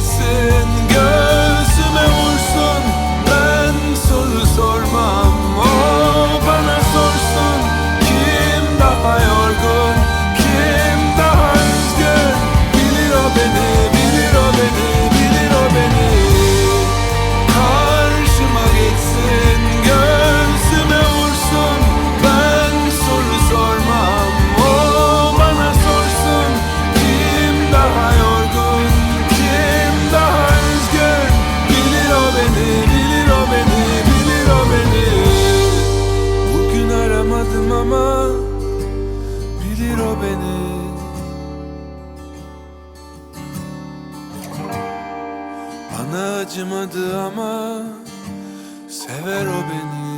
Karşıma bilir o beni? Bana acımadı ama sever o beni